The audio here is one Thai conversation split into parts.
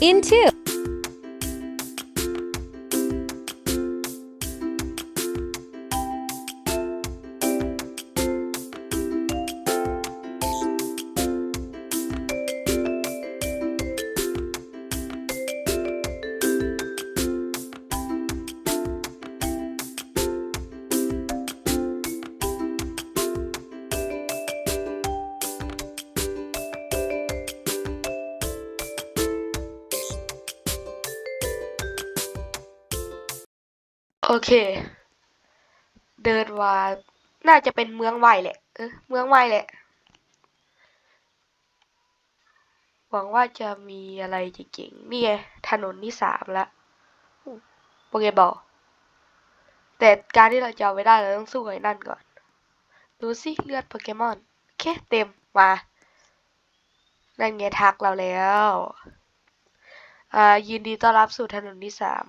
into โเค เดินมาน่าจะเป็นเมืองใหม่แหละ เออ เมืองใหม่แหละ หวังว่าจะมีอะไรเจ๋งๆนี่ไงถนนที่สามละอู้โปเกบอลแต่การที่เราจะเอาไปได้เราต้องสู้ไอ้นั่นก่อน ดูสิเลือดโปเกมอนโอเคเต็มมา นั่นไงทักเราแล้ว อ่ายินดีต้อนรับสู่ถนนที่สาม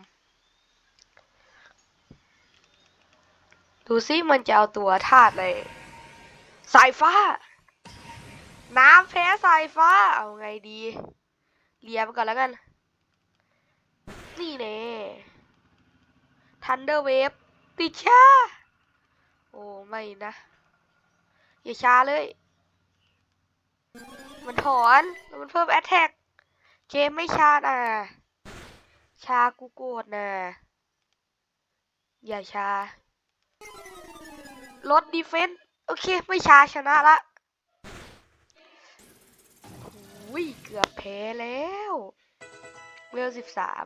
ดูซิมันจะเอาตัวธาตุเลยสายฟ้า น้ำแพ้สายฟ้า เอาไงดีเลียไปก่อนแล้วกัน นี่เน่ทันเดอร์เวฟติดชาโอ้ไม่นะ อย่าช้าเลย มันถอนมันเพิ่มแอตแทกเกมไม่ชานะชากูโกรธนะ อย่าช้า ลดดีเฟนส์โอเค ไม่ช้าชนะละอุ้ยเกือบแพ้แล้วเวลสิบสาม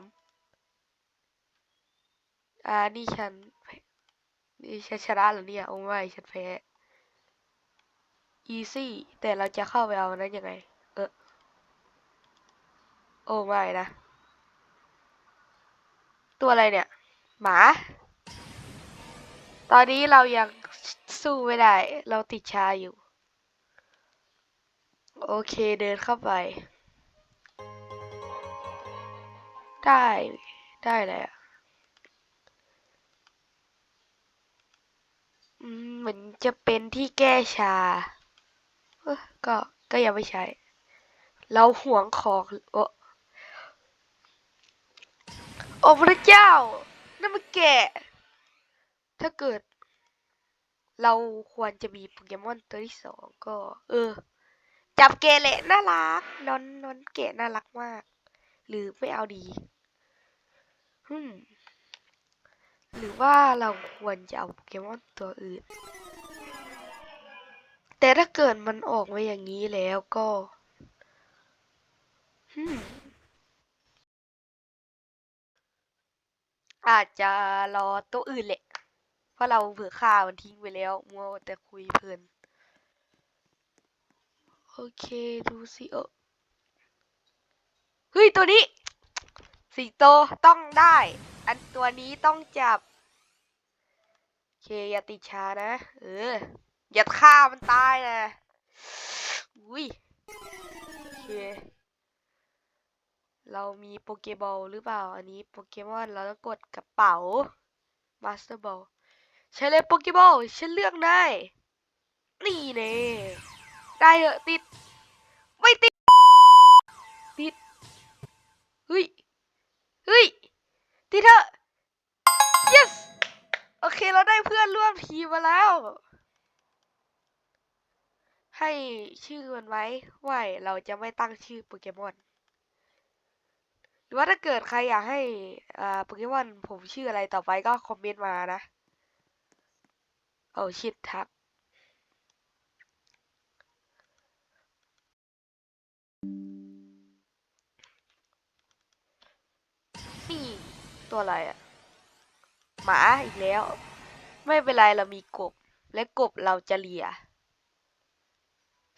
อ่า นี่ฉัน นี่ฉันชนะเหรอเนี่ย โอ้ไม่ ฉันแพ้ อีซี่ แต่เราจะเข้าไปเอานั้นยังไง เออ โอ้ไม่นะ ตัวอะไรเนี่ย หมา อนนี้เรายังสู้ไม่ได้ เราติดชาอยู่ โอเคเดินเข้าไป ได้ได้เลยอะอืมเหมือนจะเป็นที่แก้ชา ก็ก็ยังไม่ใช้ เราห่วงของโอ้โอ้พระเจ้านั่นมันแกะ ถ้าเกิด เราควรจะมีโปเกมอนตัวที่สองก็ เออ จับเกะแหละน่ารักนอนนอนเกะน่ารักมาก หรือไม่เอาดีฮึมหรือว่าเราควรจะเอาโปเกมอนตัวอื่น แต่ถ้าเกิดมันออกมาอย่างนี้แล้วก็ฮึมอาจจะรอตัวอื่นแหละ เพราะเราเผื่อฆ่ามันทิ้งไปแล้ว มัวแต่คุยเพลิน โอเคดูสิเออเฮ้ย ตัวนี้ สิงโตต้องได้ อันตัวนี้ต้องจับ โอเค อย่าติดชานะ เออ อย่าฆ่ามันตายนะ อุ้ย โอเคเรามีโปเกบอลหรือเปล่า อันนี้โปเกมอน เราต้องกดกระเป๋ามาสเตอร์บอล ใช้เลยโปเกบอลฉันเลือกได้นี่เน่ได้เหอะติด ไม่ติด ติด เฮ้ย เฮ้ย ติดเถอะ yes โอเคเราได้เพื่อนร่วมทีมมาแล้ว ให้ชื่อมันไว้ว่าเราจะไม่ตั้งชื่อโปเกมอนหรือว่าถ้าเกิดใครอยากให้อ่าโปเกมอนผมชื่ออะไรต่อไปก็คอมเมนต์มานะ โอ้ชิดทักนี่ ตัวอะไรอะหมาอีกแล้ว ไม่เป็นไรเรามีกบ และกบเราจะเลีย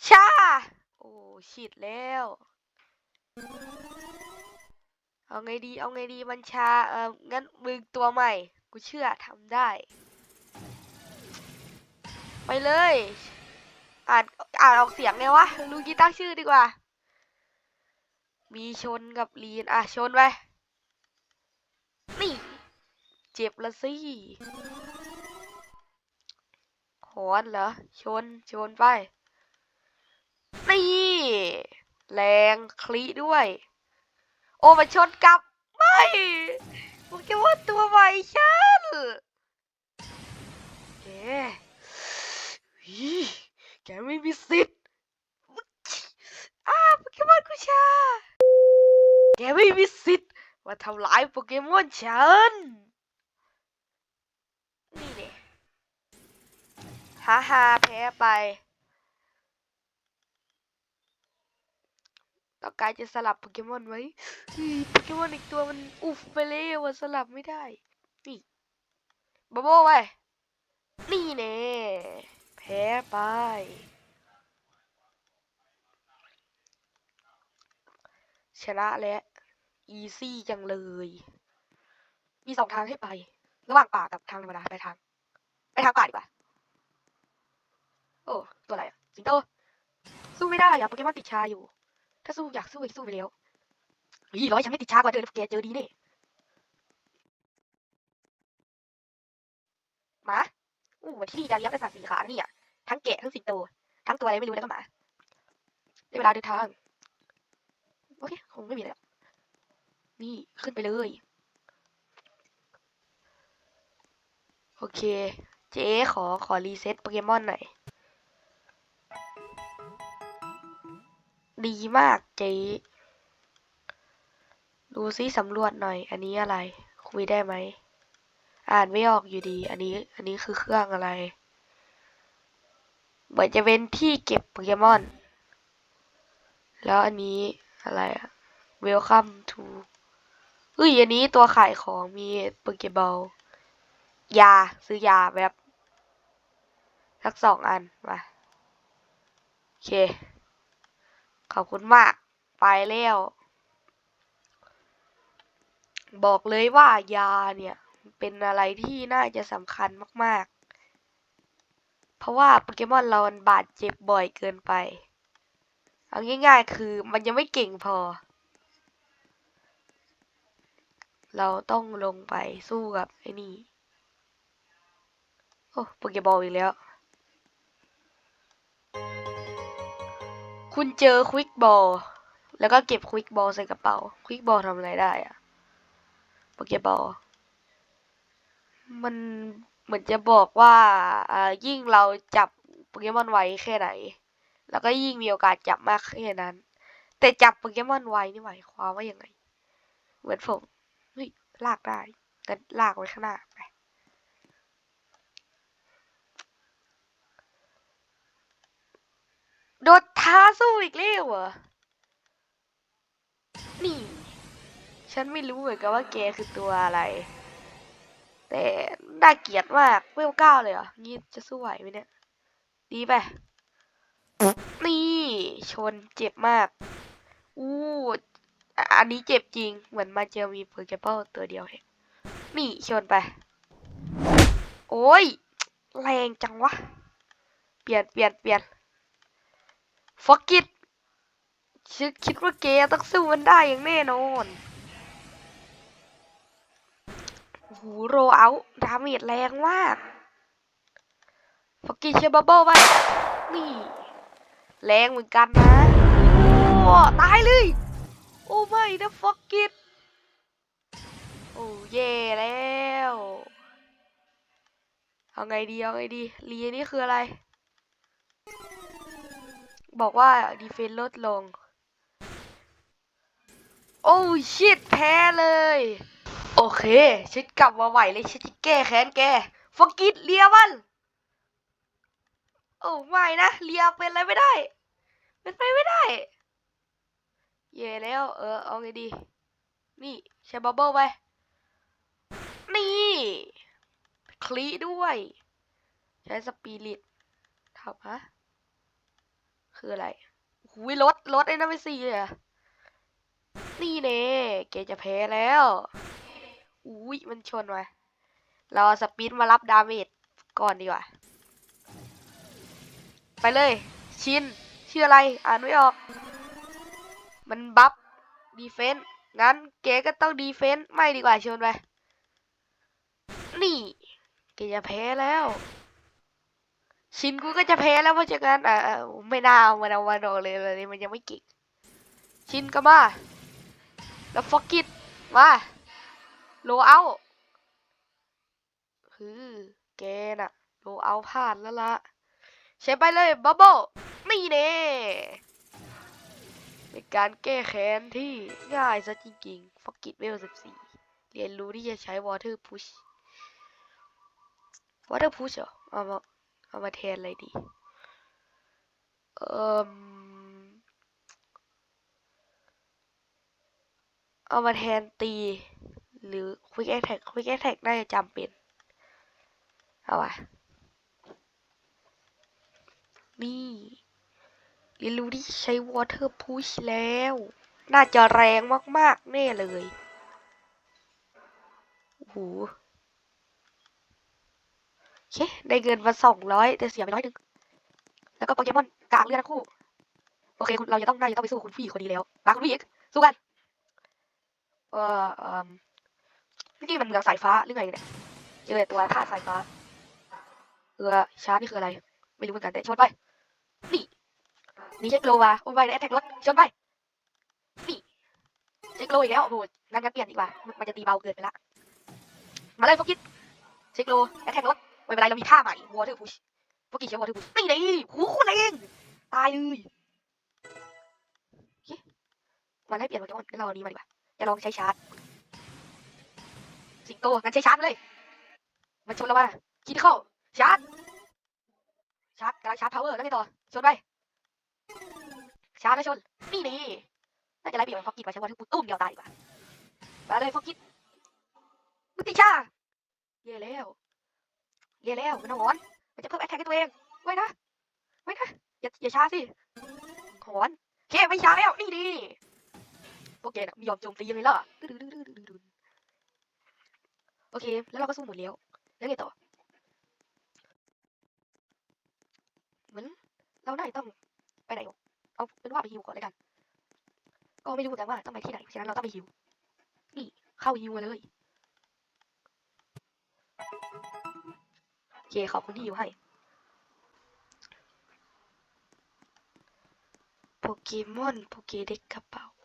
ชา โอ้ชิดแล้ว เอาไงดี เอาไงดีมันชา เอองั้นมึงตัวใหม่ กูเชื่อทำได้ ไปเลย อ่านอ่านออกเสียงไงวะรู้กีตั้งชื่อดีกว่า มีชนกับลีน อะ ชนไป นี่ เจ็บละสิหอนเหรอ ชน ชนไป นี่ แรงคลิด้วย โอ้มันชนกับ ไม่โปเกมอนตัวใหม่ฉันแกอี แกไม่มีสิทธิ์อ้าโปเกมอนกูชา แกไม่มีสิทธิ์มาทำร้ายโปเกมอนฉัน นี่เนี่ยฮ่าฮ่าแพ้ไป ต้องการจะสลับโปเกมอนไว้โปเกมอนอีกตัวมันอุฟไปแล้วอะสลับไม่ได้ นี่บาโบไป นี่เน่แพ้ไป ชนะแล้วอีซี่จังเลย มีสองทางให้ไป ระหว่างป่ากับทางธรรมดาไปทาง ไปทางป่าดีกว่า โอ้ ตัวอะไรอะสิงโต สู้ไม่ได้อะโปเกมอนติดชาอยู่ ถ้าสู้อยากสู้อีกสู้ไปแล้วอีร้อยฉันไม่ติดชากว่าเดินแกเจอดีเน่หมาอู้วันที่นี่จะเลี้ยงเป็นสัตว์สีขาเนี่อะ ทั้งแกะทั้งสิงโต ทั้งตัวอะไรไม่รู้แล้วก็หมาได้เวลาเดินทาง โอเค คงไม่มีแล้ว นี่ขึ้นไปเลย โอเค เจ๊ขอขอรีเซ็ตโปเกมอนหน่อย ดีมากเจ๊ดูซิสำรวจหน่อย อันนี้อะไร คุยได้ไหม อ่านไม่ออกอยู่ดี อันนี้ อันนี้คือเครื่องอะไร เหมือนจะเป็นที่เก็บโปเกมอน แล้วอันนี้อะไรอะ Welcome to เฮ้ยอันนี้ตัวขายของมีโปเกบอลยาซื้อยาแบบสักสองอันมาโอเค ขอบคุณมาก ไปแล้ว บอกเลยว่ายาเนี่ย เป็นอะไรที่น่าจะสำคัญมาก เพราะว่าโปเกมอนเรามันบาดเจ็บบ่อยเกินไป เอาง่ายๆคือมันยังไม่เก่งพอ เราต้องลงไปสู้กับไอ้นี่ โอ้โปเกบอลอีกแล้ว คุณเจอควิกบอลแล้วก็เก็บควิกบอลใส่กระเป๋า ควิกบอลทำอะไรได้อะโปเกบอล มัน เหมือนจะบอกว่าอ่ายิ่งเราจับโปเกมอนไวแค่ไหน แล้วก็ยิ่งมีโอกาสจับมากแค่นั้น แต่จับโปเกมอนไวนี่หมายความว่ายังไง เหมือนผมเฮ้ยลากได้งั้นลากไว้ข้างหน้าไปโดนท้าสู้อีกแล้วเหรอ นี่ ฉันไม่รู้เหมือนกันว่าแกคือตัวอะไร แต่น่าเกลียดมากเวลเก้าเลยเหรองี้จะสู้ไหวไหมเนี่ย ดีไป นี่ชนเจ็บมาก อู้อันนี้เจ็บจริง เหมือนมาเจอมีโปเกมอนตัวเดียวเองนี่ชนไป โอ้ย แรงจังวะ เปลี่ยนเปลี่ยนเปลี่ยนฟอกกิตคิดว่าแกต้องสู้มันได้อย่างแน่นอน หโรเอาดาเมจแรงมากฟอกกิตเชบับเบิ้ลไปนี่ แรงเหมือนกันนะ โอ้ ตายเลย โอ้ไม่นะฟอกกิตโอ้เย่แล้วเอาไงดีเอาไงดีรีนี่คืออะไร บอกว่าดีเฟนลดลง โอ้ชิตแพ้เลย เค ฉันกลับมาไหวเลยฉันจะแก้แค้นแกฟอกกิตเลียมัน โอ้ไม่นะเลียเป็นอะไรไม่ได้ เป็นไปไม่ได้ เย่แล้ว เออ เอาไงดี นี่ใช้บับเบิ้ลไป นี่ คลีด้วย ใช้สปิริตทำฮะ คืออะไรหุยรถรถไอ้นั่นไม่สี่เลยอะนี่เน่แกจะแพ้แล้ว อุ้ยมันชนมาเราสปีดมารับดาเมจก่อนดีกว่า ไปเลย ชินชื่ออะไร อ่านไม่ออก มันบัฟดีเฟนต์งั้นแกก็ต้องดีเฟนต์ไม่ดีกว่าชนไปนี่แกจะแพ้แล้ว ชินกูก็จะแพ้แล้วเพราะฉะนั้นอ่าไม่น่าเอามันเอามาโดเลยเลยมันยังไม่เก่งชินก็มาแล้วฟอกกิตมา โลเอาคือแกน่ะ โลเอาผ่านแล้วละใช้ไปเลยบับเบิ้ลนี่เน่เป็นการแก้แค้นที่ง่ายซะจริงๆฟอกกิตเวล14เรียนรู้ที่จะใช้ water push water push เหรอ เอามา เอามาแทนอะไรดี เอ่มเอามาแทนตี หรือ quick attack quick attack น่าจะจำเป็น เอาวะนี่เรียนรู้ที่ใช้ water push แล้ว น่าจะแรงมาก ๆ แน่เลย โอ้โหโอเคได้เงินมาสองร้อยแต่เสียไปร้อยหนึ่งแล้วก็โปเกมอนกลางเลือดทั้งคู่ โอเคคุณเราจะต้องน่าจะต้องไปสู้คุณผู้หญิงคนนี้แล้วมาคุณผู้หญิงสู้กัน เอ่อเอ่อ นี่มันเหมือสายฟ้าหรือไงเนี่ยเจอตัวธาตุสายฟ้าเออชาร์จนี่คืออะไร ไม่รู้เหมือนกันแต่ชนไป นี่ นี่เช็คโลวาโอ้ยไปแอตแทกรถชนไป นี่เช็คโลอีกแล้วโอ้โหงั้นงั้นเปลี่ยนดีกว่า มันจะตีเบาเกินไปละ มาเลยโฟกิสเช็คโลแอตแทกรถไม่เป็นไรเรามีท่าใหม่วอเตอร์พุชโฟกิสใช้วอเตอร์พุชนี่เลยหูคตรแรงตายเลยมันให้เปลี่ยนโปเกมอนงั้นเราเอาอันนี้มาดีกว่าจะลองใช้ชาร์จ สิงโตงั้นใช้ชาร์จเลย มันชนแล้วว่าคิดเข้าชาร์จ ชาร์จกำลังชาร์จพาวเวอร์แล้วไงต่อ ชนไป ชาร์จแล้วชน นี่นี่น่าจะไล่เปลี่ยนเป็นฟอกกิตมาใช้วอเตอร์พุชตุ้มเดียวตายดีกว่ามาเลยฟอกกิตมุติชาเย่แล้วเย่แล้วมันหอน มันจะเพิ่มแอตแทกให้ตัวเอง ไว้นะ ไว้นะ อย่าอย่าช้าสิหอนเคไม่ช้าแล้ว นี่ดีโอเคนะไม่ยอมโจมตีเลยล่ะดื้อ อเค แล้วเราก็สู้หมดแล้วแล้วไงต่อ เหมือนเราน่าจะต้องไปไหนเอาเป็นว่าไปฮิวก่อนเลยกัน ก็ไม่รู้เหมือนกันว่าต้องไปที่ไหนเพราะฉะนั้นเราต้องไปฮิว นี่ เข้าฮิวมาเลย โอเค ขอบคุณที่อยู่ให้ โปเกมอน โปเกเด็กกระเป๋า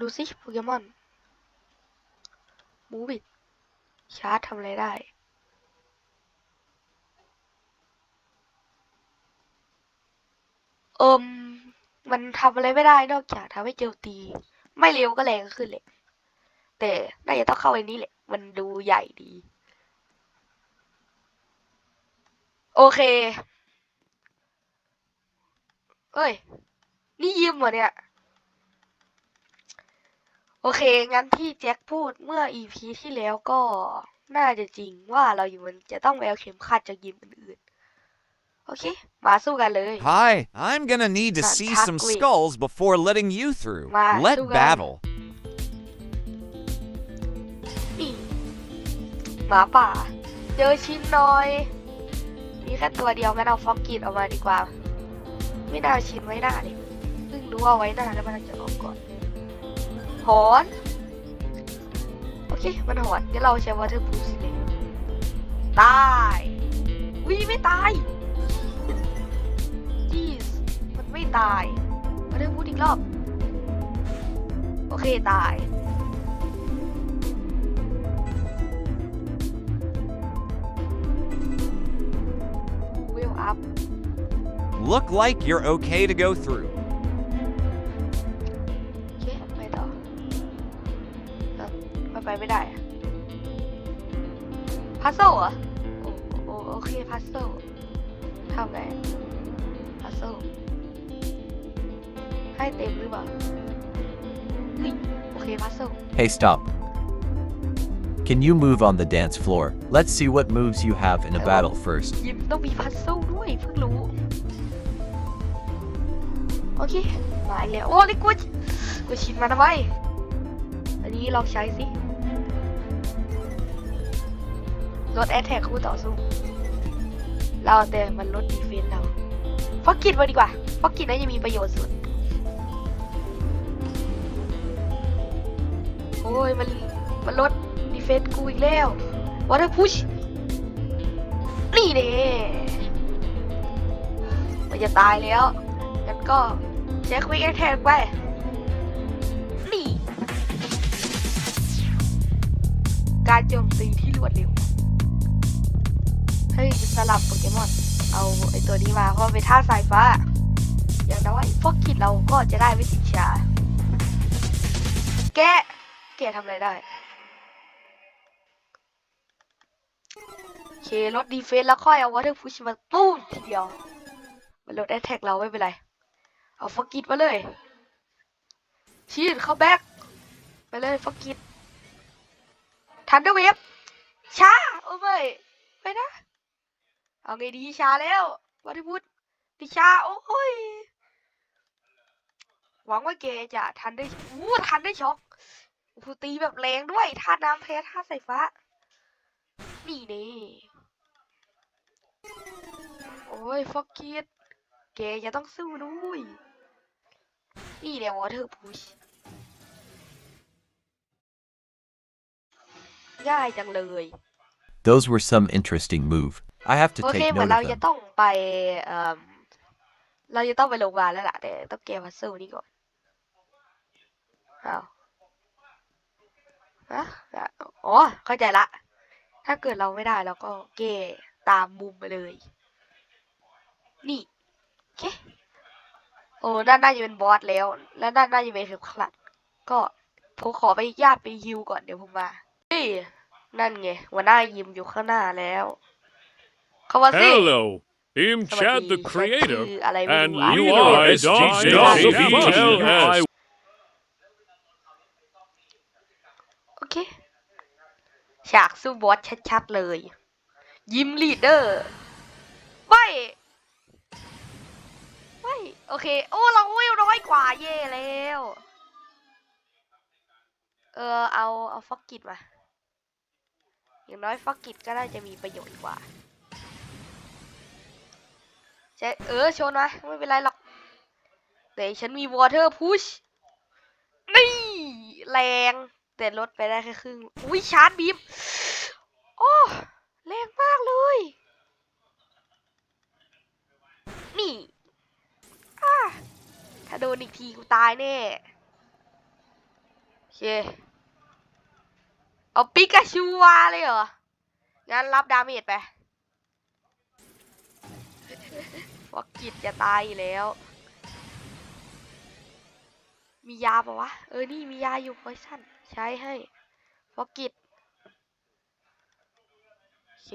ดูสิโปเกมอนมูบิดชาร์จทำอะไรได้ เอิมมันทำอะไรไม่ได้นอกจากทำให้เจลตี ไม่เร็วก็แรงขึ้นเลย แต่น่าจะต้องเข้าไอ้นี้แหละ มันดูใหญ่ดี โอเค เอ้ย นี่ยืมเหรอเนี่ย โอเค งั้นที่แจ็คพูดเมื่อ EP ที่แล้วก็น่าจะจริงว่าเราอยู่มันจะต้องไปเอาเข็มขัดจากยิมอื่นๆ โอเค มาสู้กันเลย Hi, I'm gonna need to see some Fantastic. skulls before letting you through. Wow, Let sugar. battle. นี่หมาป่า เจอชิ้นน้อย มีแค่ตัวเดียวงั้นเอาฟอกกิดออกมาดีกว่า ไม่น่าเอาชิ้นไว้หน้าเลยเพิ่งรู้ว่าไว้หน้าแล้วมันจะออกก่อน หอน โอเค มันหอนงั้นเราใช้วอเตอร์บูสเลยตายวิไม่ตายจีสมันไม่ตายวอเตอร์บูสอีกรอบ โอเค ตายเวลอัพ Look like you're okay to go through. ไปไม่ได้อะพัซเซิลเหรอโอโอโอเคพัซเซิลทำไงพัซเซิลให้เต็มหรือเปล่าเฮ้ยโอเคพัซเซิล Hey, stop. Can you move on the dance floor? Let's see what moves you have in a Hello. battle first. ยิมต้องมีพัซเซิลด้วยเพิ่งรู้โอเคมาอีกแล้วโอ้ลิกูกูชินมาทำไมอันนี้ลองใช้สิ ลดแอตแทกคู่ต่อสู้ เราแต่มันลดดีเฟนส์เราฟอกกิดมาดีกว่าฟอกกิดน่าจะมีประโยชน์สุด โอ้ยมันมันลดดีเฟนส์กูอีกแล้ววอเตอร์พุชนี่เน่มันจะตายแล้วก็เช็ควิกแทนไปนี่การโจมตีที่รวดเร็ว เฮ้ยสลับโปเกมอน เอาไอตัวนี้มาเพราะมันเป็นท่าสายฟ้า อย่างน้อยพวกกิจเราก็จะได้วิสิชา แกะแกะทำอะไรได้เคลดดีเฟนส์แล้วค่อยเอาวอเตอร์พุชมาตู้มทีเดียว มันลดแอตแทกเราไม่เป็นไร เอาฟอกกิดมาเลย ชีดเข้าแบ็กไปเลยฟอกกิดทันเดอร์เวฟช้า โอ้ไม่ไปนะ เอาไงดีชาแล้ววอเตอร์พุชติชาโอ้ยหวังว่าแกจะทันได้อู้ทันได้ช็อกโอ้ตีแบบแรงด้วยท่าน้ำแพ้ท่าสายฟ้า นี่นี่โอ้ยฟอกกิดแกจะต้องสู้ด้วย นี่เนี่ยวอเตอร์พุชง่ายจังเลย Those were some interesting move. I have to โอเค take เหมือน note เรา of จะ them. ต้องไปเอ่อเราจะต้องไปโรงพยาบาลแล้วล่ะแต่ต้องแก้พัซเซิลนี้ก่อนอ้าวฮะอะอ๋อเข้าใจละ ถ้าเกิดเราไม่ได้เราก็แก้ตามมุมไปเลย นี่โอเคโอ้ด้านหน้าจะเป็นบอสแล้ว แล้วด้านหน้าจะเป็นเข็มขัด ก็ผมขอไปญาติไปฮิวก่อนเดี๋ยวผมมาเฮ้ยนั่นไงหัวหน้ายิมอยู่ข้างหน้าแล้ว เข้ามาสิ Hello, I'm สวัส Chad ดี the ฉัน Creator, คืออะไรไม่ and รู้อะ you are Realize SGJ Dog of Dog VTLS. โอเค ฉากสู้บอสชัดๆเลย ยิ้มลีดเดอร์ไม่ไม่โอเค โอ้ เราวิวน้อยกว่าเย่แล้ว เออ เอา เอาฟอกกิดมา อย่างน้อยฟอกกิดก็น่าจะมีประโยชน์กว่า ใช่เออชนมาไม่เป็นไรหรอก แต่ฉันมีวอเตอร์พุชนี่แรง แต่ลดไปได้แค่ครึ่งอุ้ยชาร์จบีมโอ้แรงมากเลย นี่ถ้าโดนอีกทีกูตายแน่โอเค เอาปิกาชูวาเลยเหรอ งั้นรับดาเมจไป ฟอกกิจจะตายอยู่แล้ว มียาปะวะ เออ นี่มียาอยู่พอยชั่น ใช้ให้ฟอกกิจโอเค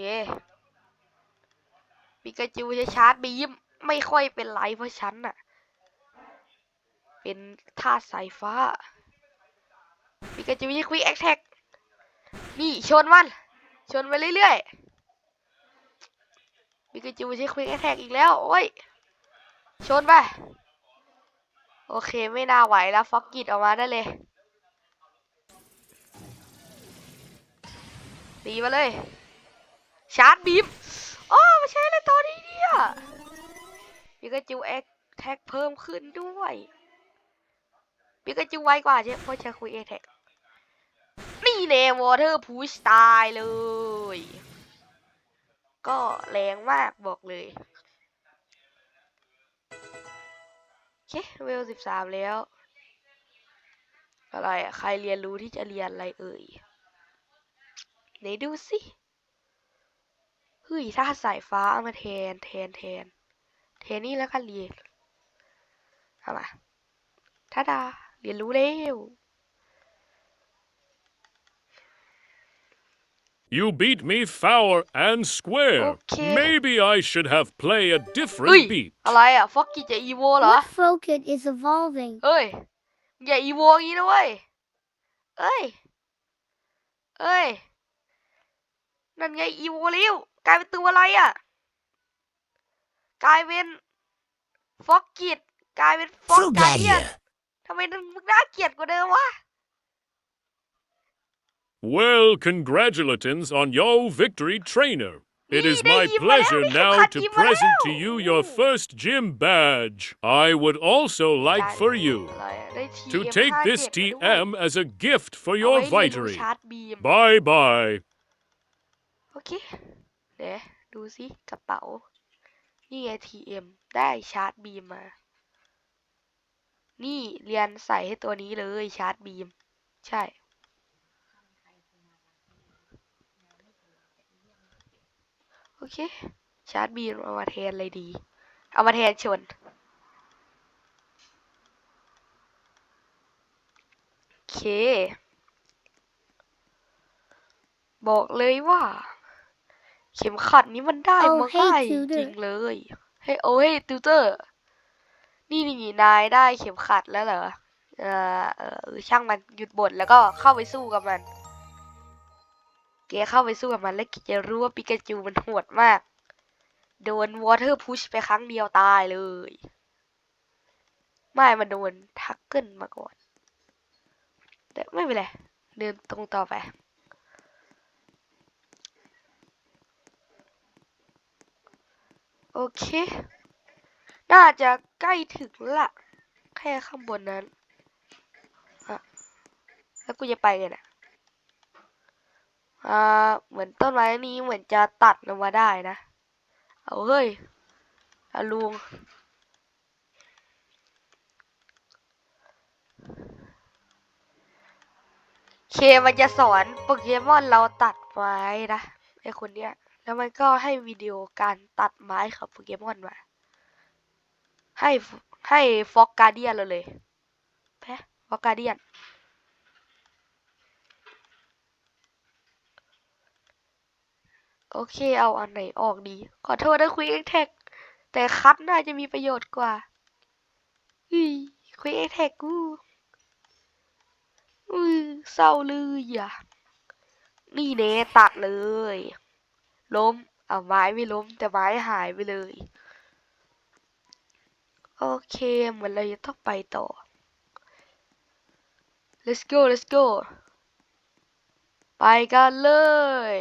ปิกาจูจะชาร์จบีม ไม่ค่อยเป็นไรเพราะฉันน่ะ เป็นธาสายฟ้าปิกาจูจะควิกแอคแท็กนี่ชนมัน ชนไปเรื่อยๆ ปิกาจูใช้ควิกแอท็กอีกแล้ว โอ้ย ชนไป โอเคไม่น่าไหวแล้วฟอกกิดออกมาได้เลยตีมาเลย ชาร์จบีมโอ้มาใช้อะไรตอนนี้เนี่ยปิกาจูแอคแท็กเพิ่มขึ้นด้วยปิกาจูไวกว่าใช่เพราะใช้คุยแอคแท็กนี่เนวอเตอร์พูชตายเลย ก็แรงมากบอกเลยโอเคเวลสิบสามแล้ว อะไรอะใครเรียนรู้ที่จะเรียนอะไรเอ่ยไหนดูสิเฮ้ยถ้าสายฟ้าเอามาแทนแทนแทนแทนนี่แล้วกันเรียนเอามาท่าดา เรียนรู้เร็ว You beat me fair and square. Okay. Maybe I should have played a เฮ้ย different beat. อะไรอะฟอกกี้จะอีโวเหรอ What Focus is evolving? เฮ้ยอย่าอีโวอย่างนี้นะเว้ยเอ้ยเอ้ยนั่นไงอีโวเร็วกลายเป็นตัวอะไรอะกลายเป็นฟอกกิดกลายเป็นฟอกกาเดียนทำไมมึงน่าเกลียดกว่าเดิมวะ Well, congratulations on your victory, trainer. It is Ni my dai, pleasure Ibrahim, now ikaw to Ibrahim. present to you your first gym badge. I would also like ได้ for you อะไรอะได้ TM to take this 57มาด้วย TM as a gift for เอา your ไว้เรียนรู้ victory. ชาร์จบีม Bye bye. โอเค เดี๋ยวดูสิกระเป๋า นี่ไง TM ได้ชาร์จบีมมา นี่เรียนใส่ให้ตัวนี้เลยชาร์จบีม ใช่ โอเค ชาร์จบีมเอามาแทนเลยดี เอามาแทนชน โอเค บอกเลยว่า เข็มขัดนี้มันได้ Oh, มา hey, ง่ายจ tutor. ริงๆเลย ให้โอ้ยติวเตอร์ นี่นี่นายได้เข็มขัดแล้วเหรอเออเออเออช่างมันหยุดบ่นแล้วก็เข้าไปสู้กับมัน แกเข้าไปสู้กับมันแล้วแกจะรู้ว่าปิกาจูมันโหดมาก โดนวอเตอร์พุชไปครั้งเดียวตายเลย ไม่มาโดนทักเกิลมาก่อน แต่ไม่เป็นไร เดินตรงต่อไปโอเค น่าจะใกล้ถึงละ แค่ข้างบนนั้นอะแล้วกูจะไปไงน่ะ อ่าเหมือนต้นไม้นี้เหมือนจะตัดลงมาได้นะ เอาเฮ้ยอาลุงเคมันจะสอนโปเกมอนเราตัดไม้นะไอคนเนี้ย แล้วมันก็ให้วิดีโอการตัดไม้ของโปเกมอนมา ให้ให้ฟอกการเดียนเราเลยแพ้ฟอกการเดียน โอเคเอาอันไหนออกดี ขอโทษนะคุยเอ็กแท็กแต่คัดน่าจะมีประโยชน์กว่าอุ้ยคุยเอ็กแท็กกูอุ้เศร้าเลยอะนี่เนตัดเลย ล้มเอาไม้ไม่ล้ม แต่ไม้หายไปเลย โอเคเหมือนเราจะต้องไปต่อ let's go let's go ไปกันเลย